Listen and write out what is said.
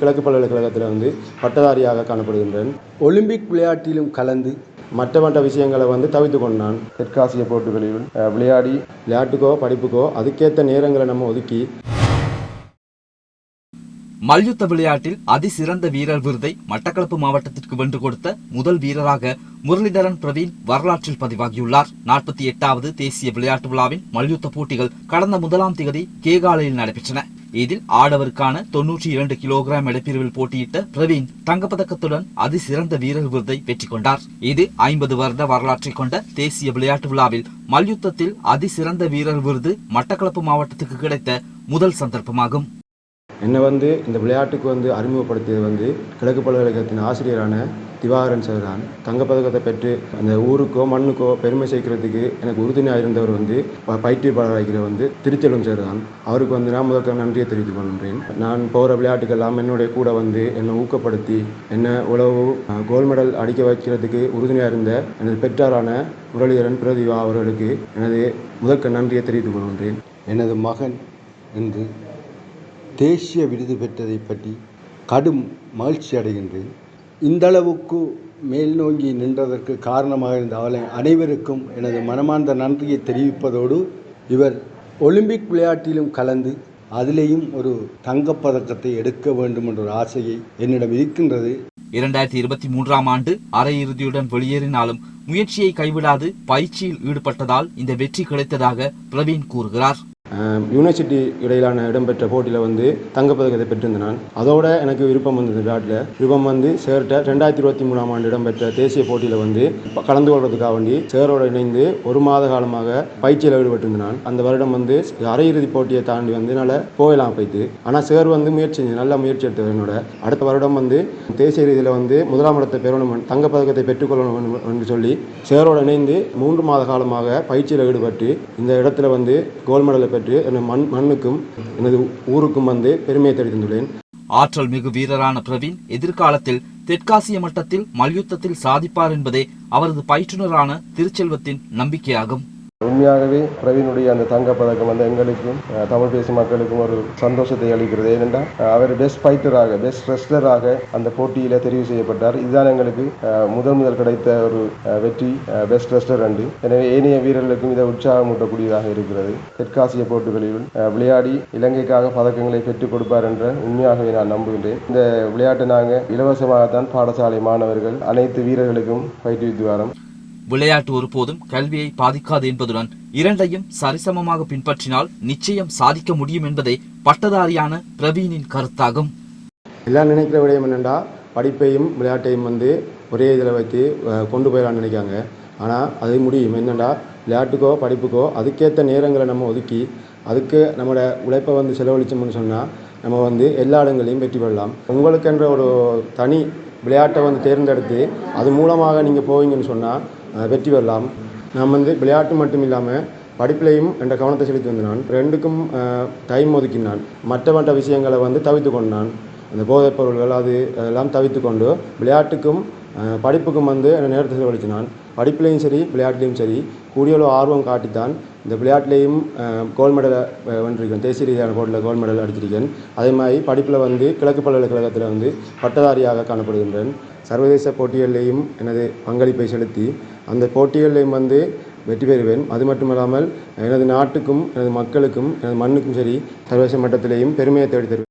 கிழக்கு பல்கலைக்கழகத்தில் வந்து பட்டதாரியாக காணப்படுகின்றேன். ஒலிம்பிக் விளையாட்டிலும் கலந்து மற்ற மற்ற விஷயங்களை வந்து தவித்து கொண்டான். தெற்காசிய போட்டிகளில் விளையாடி விளையாட்டுக்கோ படிப்புக்கோ அதுக்கேற்ற நேரங்களை நம்ம ஒதுக்கி மல்யுத்த விளையாட்டில் அதிசிறந்த வீரர் விருதை மட்டக்களப்பு மாவட்டத்திற்கு வென்று கொடுத்த முதல் வீரராக முரளிதரன் பிரவீன் வரலாற்றில் பதிவாகியுள்ளார். நாற்பத்தி எட்டாவது தேசிய விளையாட்டு விழாவின் மல்யுத்த போட்டிகள் கடந்த முதலாம் திகதி கேகாலையில் நடைபெற்றன. இதில் ஆடவருக்கான தொன்னூற்றி இரண்டு கிலோகிராம் எடைப்பிரிவில் போட்டியிட்ட பிரவீன் தங்கப்பதக்கத்துடன் அதிசிறந்த வீரர் விருதை வெற்றி கொண்டார் இது ஐம்பது வருட வரலாற்றை கொண்ட தேசிய விளையாட்டு விழாவில் மல்யுத்தத்தில் அதிசிறந்த வீரர் விருது மட்டக்களப்பு மாவட்டத்துக்கு கிடைத்த முதல் சந்தர்ப்பமாகும். என்னை வந்து இந்த விளையாட்டுக்கு வந்து அறிமுகப்படுத்தியது வந்து கிழக்கு பல்கலைக்கழகத்தின் ஆசிரியரான திவாகரன் சார் தான். தங்கப்பதக்கத்தை பெற்று அந்த ஊருக்கோ மண்ணுக்கோ பெருமை சேர்க்கிறதுக்கு எனக்கு உறுதுணையாக இருந்தவர் வந்து ப- பயிற்றுவிப்பாளராகிற வந்து திருச்செல்வம் சார் தான். அவருக்கு வந்து நான் முதற்க நன்றியை தெரிவித்துக் கொள்கின்றேன். நான் போகிற விளையாட்டுக்கெல்லாம் என்னுடைய கூட வந்து என்னை ஊக்கப்படுத்தி என்னை உழவு கோல்ட் மெடல் அடிக்க வைக்கிறதுக்கு உறுதுணையாக இருந்த எனது பெற்றாரான முரளிதரன் பிரதிவா அவர்களுக்கு எனது முதற்க நன்றியை தெரிவித்துக் கொள்கின்றேன். எனது மகன் இன்று தேசிய விருது பெற்றதை பற்றி கடும் மகிழ்ச்சி அடைகின்றேன். இந்தளவுக்கு மேல் நோங்கி நின்றதற்கு காரணமாக இருந்த அவளை அனைவருக்கும் எனது மனமார்ந்த நன்றியை தெரிவிப்பதோடு இவர் ஒலிம்பிக் விளையாட்டிலும் கலந்து அதிலேயும் ஒரு தங்கப்பதக்கத்தை எடுக்க வேண்டும் என்ற ஒரு ஆசையை என்னிடம் இருக்கின்றது. இரண்டாயிரத்தி இருபத்தி மூன்றாம் ஆண்டு அரையிறுதியுடன் வெளியேறினாலும் முயற்சியை கைவிடாது பயிற்சியில் ஈடுபட்டதால் இந்த வெற்றி கிடைத்ததாக பிரவீன் கூறுகிறார். யூனிவர்சிட்டி இடையிலான இடம்பெற்ற போட்டியில் வந்து தங்கப்பதக்கத்தை பெற்றிருந்தேன் நான் அதோட எனக்கு விருப்பம் வந்தது விளையாட்டில் விருப்பம் வந்து சேர்ட்ட ரெண்டாயிரத்தி இருபத்தி மூணாம் ஆண்டு இடம்பெற்ற தேசிய போட்டியில் வந்து கலந்து கொள்றதுக்காக வேண்டி சேரோட இணைந்து ஒரு மாத காலமாக பயிற்சியில் ஈடுபட்டிருந்தேன் நான் அந்த வருடம் வந்து அரையிறுதி போட்டியை தாண்டி வந்து என்னால் போகலாம் போய்த்து ஆனால் சேர் வந்து முயற்சி செஞ்சு நல்ல முயற்சி எடுத்தது என்னோட. அடுத்த வருடம் வந்து தேசிய ரீதியில் வந்து முதலாம் இடத்தை பெறணும் தங்கப்பதக்கத்தை பெற்றுக்கொள்ளணும் என்று- சொல்லி சேரோட இணைந்து மூன்று மாத காலமாக பயிற்சியில் ஈடுபட்டு இந்த இடத்துல வந்து கோல்டு மெடலை பெற்று எனது மண் மண்ணுக்கும் எனது ஊருக்கும் வந்து பெருமையை தெரிவித்துள்ளேன். ஆற்றல் மிகு வீரரான பிரவீன் எதிர்காலத்தில் தெற்காசிய மட்டத்தில் மல்யுத்தத்தில் சாதிப்பார் என்பதே அவரது பயிற்றுனரான திருச்செல்வத்தின் நம்பிக்கையாகும். உண்மையாகவே பிரவீனுடைய அந்த தங்கப்பதக்கம் வந்து எங்களுக்கும் தமிழ் பேசும் மக்களுக்கும் ஒரு சந்தோஷத்தை அளிக்கிறது. ஏனென்றால் அவர் பெஸ்ட் ஃபைட்டராக பெஸ்ட் ரெஸ்லராக அந்த போட்டியில் தெரிவு செய்யப்பட்டார். இதுதான் எங்களுக்கு முதல் முதல் கிடைத்த ஒரு வெற்றி பெஸ்ட் ரெஸ்லர் அண்டு எனவே ஏனைய வீரர்களுக்கும் இதை உற்சாகமூட்டக்கூடியதாக இருக்கிறது. தெற்காசிய போட்டிகளில் விளையாடி இலங்கைக்காக பதக்கங்களை பெற்றுக் கொடுப்பார் என்ற உண்மையாகவே நான் நம்புகின்றேன். இந்த விளையாட்டை நாங்கள் இலவசமாகத்தான் பாடசாலை மாணவர்கள் அனைத்து வீரர்களுக்கும் பயிற்றுவித்து வரோம். விளையாட்டு ஒருபோதும் கல்வியை பாதிக்காது என்பதுடன் இரண்டையும் சரிசமமாக பின்பற்றினால் நிச்சயம் சாதிக்க முடியும் என்பதே பட்டதாரியான பிரவீனின் கருத்தாகும். எல்லாம் நினைக்கிற விடயம் என்னென்னா படிப்பையும் விளையாட்டையும் வந்து ஒரே இதில் வைத்து கொண்டு போயிடலாம்னு நினைக்காங்க. ஆனால் அது முடியும். என்னென்னா விளையாட்டுக்கோ படிப்புக்கோ அதுக்கேற்ற நேரங்களை நம்ம ஒதுக்கி அதுக்கு நம்மளோட உழைப்பை வந்து செலவழிச்சோம்னு சொன்னால் நம்ம வந்து எல்லா இடங்களையும் வெற்றி பெறலாம். உங்களுக்கென்ற ஒரு தனி விளையாட்டை வந்து தேர்ந்தெடுத்து அது மூலமாக நீங்கள் போவீங்கன்னு சொன்னால் வெற்றி பெறலாம். நான் வந்து விளையாட்டு மட்டும் இல்லாமல் படிப்பிலையும் என்ற கவனத்தை செலுத்தி வந்தான் ரெண்டுக்கும் டைம் ஒதுக்கினான் மற்ற மற்ற விஷயங்களை வந்து தவித்து கொண்டான் அந்த போதைப் பொருள்கள் அது அதெல்லாம் தவித்து கொண்டு விளையாட்டுக்கும் படிப்புக்கும் வந்து நேரத்தை செலவழித்து நான் படிப்புலேயும் சரி விளையாட்டுலேயும் சரி கூடிய அளவு ஆர்வம் காட்டித்தான் இந்த விளையாட்டுலேயும் கோல்டு மெடலை வென்றிருக்கேன். தேசிய ரீதியான போட்டியில் கோல்ட் மெடல் அடிச்சிருக்கேன். அதே மாதிரி படிப்பில் வந்து கிழக்கு பல்கலைக்கழகத்தில் வந்து பட்டதாரியாக காணப்படுகின்றேன். சர்வதேச போட்டிகளிலேயும் எனது பங்களிப்பை செலுத்தி அந்த போட்டிகளிலையும் வந்து வெற்றி பெறுவேன். அது மட்டுமல்லாமல் எனது நாட்டுக்கும் எனது மக்களுக்கும் எனது மண்ணுக்கும் சரி சர்வதேச மட்டத்திலேயும் பெருமையை தேடி தருவேன்